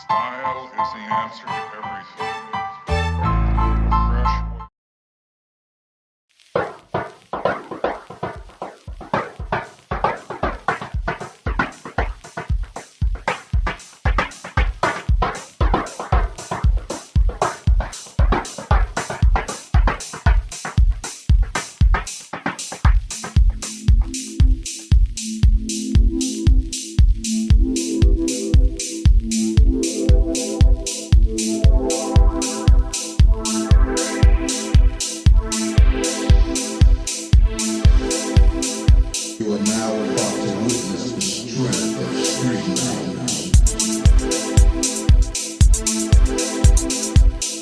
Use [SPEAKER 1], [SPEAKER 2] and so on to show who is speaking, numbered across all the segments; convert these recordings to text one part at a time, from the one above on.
[SPEAKER 1] Style is the answer to everything.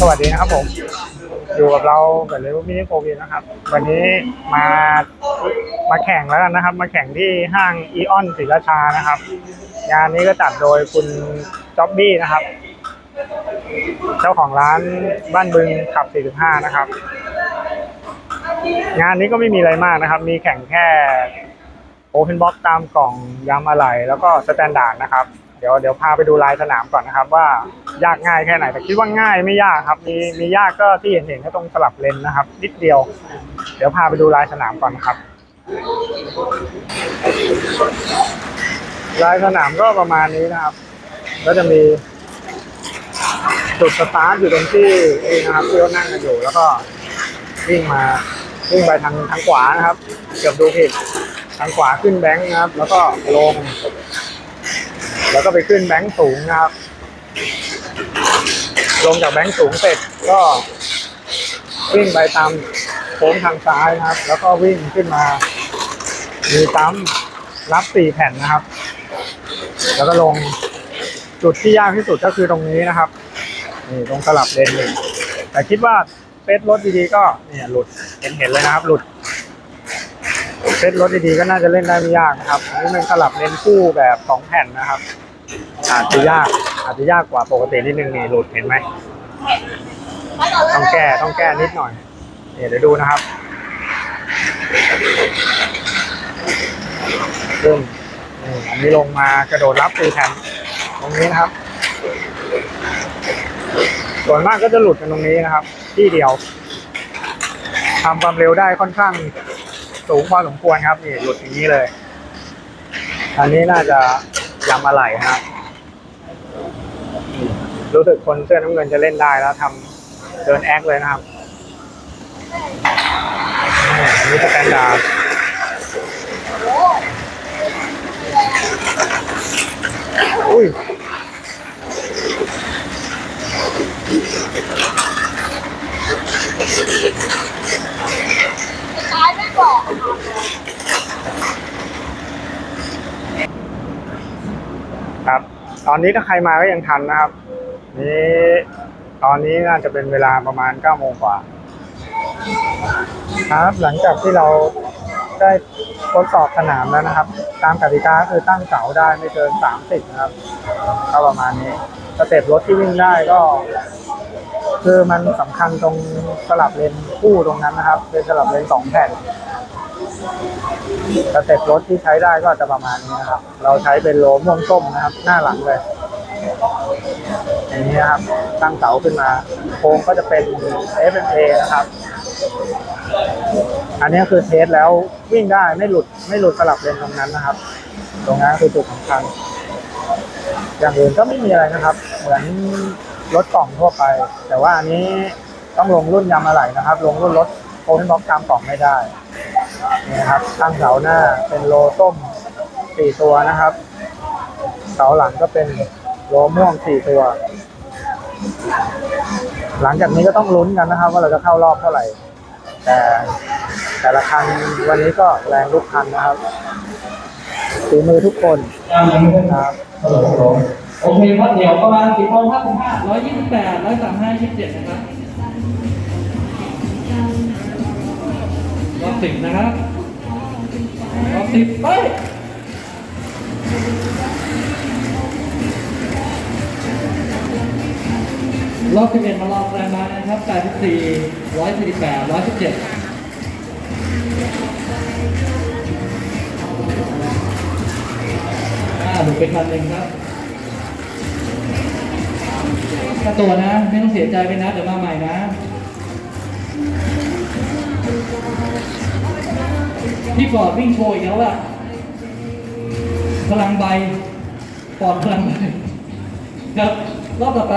[SPEAKER 2] สวัสดีนะครับผม อยู่กับเรากับเลเวลมินิโควิดนะครับ วันนี้มามาแข่งแล้วกันนะครับ มาแข่งที่ห้างอีออนศรีราชานะครับ งานนี้ก็จัดโดยคุณจ็อบบี้นะครับ เจ้าของร้านบ้านบึงขับ 45 นะครับ งานนี้ก็ไม่มีอะไรมากนะครับ มีแข่งแค่โอเพนบ็อกตามกล่องยำอะไรแล้วก็สแตนดาร์ดนะครับ เดี๋ยวเดี๋ยวพาไปดูลายสนามก่อนนะครับ ว่ายากง่ายแค่ไหนแต่คิดว่าง่ายไม่ยากครับ มีมียากก็ที่เห็นเห็นก็ตรงสลับเลนนะครับ นิดเดียว เดี๋ยวพาไปดูลายสนามก่อนครับ ลายสนามก็ประมาณนี้นะครับ ก็จะมีจุดสตาร์ทอยู่ตรงที่นี่นะครับที่เขานั่งกันอยู่แล้วก็วิ่งมาวิ่งไปทางทางขวานะครับ เกือบดูผิดทางขวาขึ้นแบงค์นะครับ แล้วก็ลง แล้วก็ไปขึ้นแบงค์สูงนะครับ ลงจากแบงค์สูงเสร็จก็วิ่งไปตามโค้งทางซ้ายนะครับ แล้วก็วิ่งขึ้นมา มีตั้มรับสี่แผ่นนะครับ แล้วก็ลงจุดที่ยากที่สุดก็คือตรงนี้นะครับนี่ตรงสลับเลนหนี่งแต่คิดว่าเซตรถดีๆก็เนี่ยหลุดเห็นเห็นเลยนะครับ หลุด เซตรถดีๆก็น่าจะเล่นได้ไม่ยากนะครับอันนี้เป็นสลับเลนคู่แบบสองแผ่นนะครับ อาจจะยากอาจจะยากกว่าปกตินิดนึงนี่หลุดเห็นไหมต้องแก้ต้องแก้นิดหน่อยนี่เดี๋ยวดูนะครับขึ้นนี่อันนี้ลงมากระโดดรับตีแผ่นตรงนี้นะครับ ส่วนมากก็จะหลุดกันตรงนี้นะครับ ที่เดียวทำความเร็วได้ค่อนข้าง สูงพอสมควรครับนี่หลุดอย่างนี้เลย อันนี้น่าจะยำอะไหล่นะครับ รู้สึกคนเสื้อน้ำเงินจะเล่นได้แล้วทำเดินแอคเลยนะครับอันนี้สแตนดาร์ดอุ้ย ครับ ตอนนี้ถ้าใครมาก็ยังทันนะครับ นี่ตอนนี้น่าจะเป็นเวลาประมาณ9โมงกว่า ครับ หลังจากที่เราได้ทดสอบสนามแล้วนะครับ ตามกติกาคือตั้งเสาได้ไม่เกิน 30 นะครับ ก็ประมาณนี้สเต็ปรถที่วิ่งได้ก็ คือมันสำคัญตรงสลับเลนคู่ตรงนั้นนะครับ เป็นสลับเลนสองแผ่น สเต็ปรถที่ใช้ได้ก็จะประมาณนี้นะครับ เราใช้เป็นโลม่วงส้มนะครับ หน้าหลังเลย อย่างนี้นะครับ ตั้งเสาขึ้นมา โค้งก็จะเป็น FMA นะครับ อันนี้คือเทสแล้ววิ่งได้ไม่หลุดไม่หลุดสลับเลนตรงนั้นนะครับ ตรงนั้นคือจุดสำคัญ อย่างอื่นก็ไม่มีอะไรนะครับ เหมือนรถกล่องทั่วไป แต่ว่าอันนี้ต้องลงรุ่นยำอะไรนะครับ ลงรุ่นรถโค้งบล็อกตามกล่องไม่ได้ นะครับตั้งเสาหน้าเป็นโลส้มสี่ตัวนะครับ เสาหลังก็เป็นโลม่วงสี่ตัว หลังจากนี้ก็ต้องลุ้นกันนะครับ ว่าเราจะเข้ารอบเท่าไหร่ แต่แต่ละคันวันนี้ก็แรงทุกคันนะครับฝีมือทุกคนครับ
[SPEAKER 3] โอเคครับเดี๋ยวประมาณสี่โมงห้าสิบห้าร้อยยี่สิบแปดร้อยสามห้ายี่สิบเจ็ดนะครับ สิบนะครับรอบสิบไปรอบสิบเอ็ดมารอแรงมานะครับแปดสิบสี่ร้อยสี่สิบแปดร้อยสิบเจ็ดอ่าดูไปคันหนึ่งครับถ้าตัวนะ ไม่ต้องเสียใจไปนะ เดี๋ยวมาใหม่นะ พี่ปอดวิ่งโชว์อีกแล้วล่ะพลังใบปอดพลังใบครับรอบต่อไป